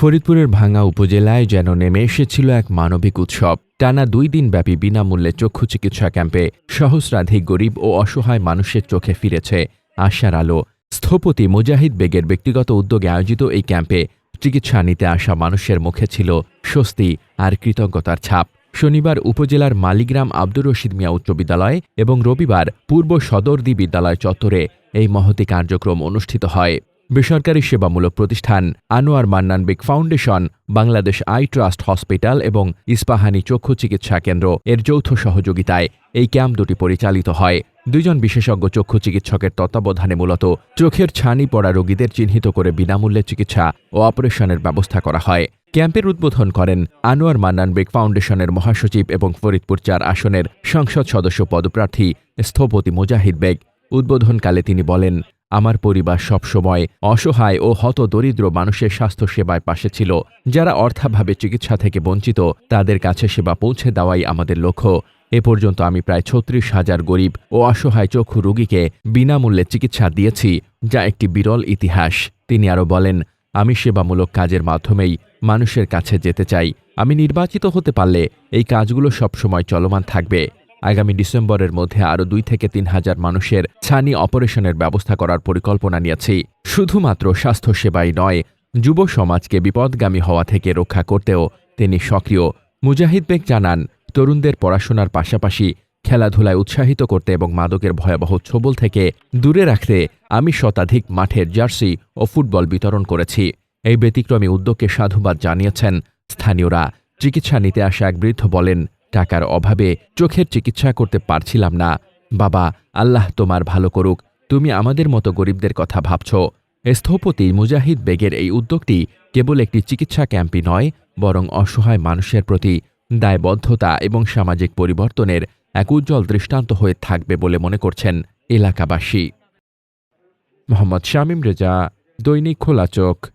ফরিদপুরের ভাঙ্গা উপজেলায় যেন নেমে এসেছিল এক মানবিক উৎসব। টানা দুই দিনব্যাপী বিনামূল্যে চক্ষু চিকিৎসা ক্যাম্পে সহস্রাধিক গরিব ও অসহায় মানুষের চোখে ফিরেছে আশার আলো। স্থপতি মুজাহিদ বেগের ব্যক্তিগত উদ্যোগে আয়োজিত এই ক্যাম্পে চিকিৎসা নিতে আসা মানুষের মুখে ছিল স্বস্তি আর কৃতজ্ঞতার ছাপ। শনিবার উপজেলার মালিগ্রাম আব্দুর রশিদ মিয়া উচ্চ বিদ্যালয় এবং রবিবার পূর্ব সদরদি বিদ্যালয় চত্বরে এই মহতি কার্যক্রম অনুষ্ঠিত হয়। বেসরকারি সেবামূলক প্রতিষ্ঠান Anwar Mannan big foundation, Bangladesh eye trust hospital এবং ইস্পাহানি চক্ষু চিকিৎসা কেন্দ্র এর যৌথ সহযোগিতায় এই ক্যাম্প দুটি পরিচালিত হয়। দুইজন বিশেষজ্ঞ চক্ষু চিকিৎসকের তত্ত্বাবধানে মূলত চোখের ছানি পড়া রোগীদের চিহ্নিত করে বিনামূল্যে চিকিৎসা ও অপারেশনের ব্যবস্থা করা হয়। ক্যাম্পের উদ্বোধন করেন আনোয়ার মান্নান বেগ ফাউন্ডেশনের মহাসচিব এবং ফরিদপুর চার আসনের সংসদ সদস্য পদপ্রার্থী স্থপতি মুজাহিদ বেগ। উদ্বোধনকালে তিনি বলেন আমার পরিবার সবসময় অসহায় ও হত দরিদ্র মানুষের স্বাস্থ্য সেবায় পাশে ছিল। যারা অর্থাভাবে চিকিৎসা থেকে বঞ্চিত, তাদের কাছে সেবা পৌঁছে দেওয়াই আমাদের লক্ষ্য। এ পর্যন্ত আমি প্রায় ছত্রিশ হাজার গরিব ও অসহায় চক্ষু রোগীকে বিনামূল্যে চিকিৎসা দিয়েছি, যা একটি বিরল ইতিহাস। তিনি আরও বলেন, আমি সেবামূলক কাজের মাধ্যমেই মানুষের কাছে যেতে চাই। আমি নির্বাচিত হতে পারলে এই কাজগুলো সবসময় চলমান থাকবে। আগামী ডিসেম্বরের মধ্যে আরও দুই থেকে তিন হাজার মানুষের ছানি অপারেশনের ব্যবস্থা করার পরিকল্পনা নিয়েছি। শুধুমাত্র স্বাস্থ্যসেবাই নয়, যুব সমাজকে বিপদগামী হওয়া থেকে রক্ষা করতেও তিনি সক্রিয়। মুজাহিদ বেগ জানান, তরুণদের পড়াশোনার পাশাপাশি খেলাধুলায় উৎসাহিত করতে এবং মাদকের ভয়াবহ ছবল থেকে দূরে রাখতে আমি শতাধিক মাঠের জার্সি ও ফুটবল বিতরণ করেছি। এই ব্যতিক্রমী উদ্যোগকে সাধুবাদ জানিয়েছেন স্থানীয়রা। চিকিৎসা নিতে আসা এক বৃদ্ধ বলেন টাকার অভাবে চোখের চিকিৎসা করতে পারছিলাম না। বাবা, আল্লাহ তোমার ভালো করুক। তুমি আমাদের মতো গরিবদের কথা ভাবছ। স্থপতি মুজাহিদ বেগের এই উদ্যোগটি কেবল একটি চিকিৎসা ক্যাম্পই নয়, বরং অসহায় মানুষের প্রতি দায়বদ্ধতা এবং সামাজিক পরিবর্তনের এক উজ্জ্বল দৃষ্টান্ত হয়ে থাকবে বলে মনে করছেন এলাকাবাসী। মোহাম্মদ শামীম রেজা, দৈনিক খোলা চোখ।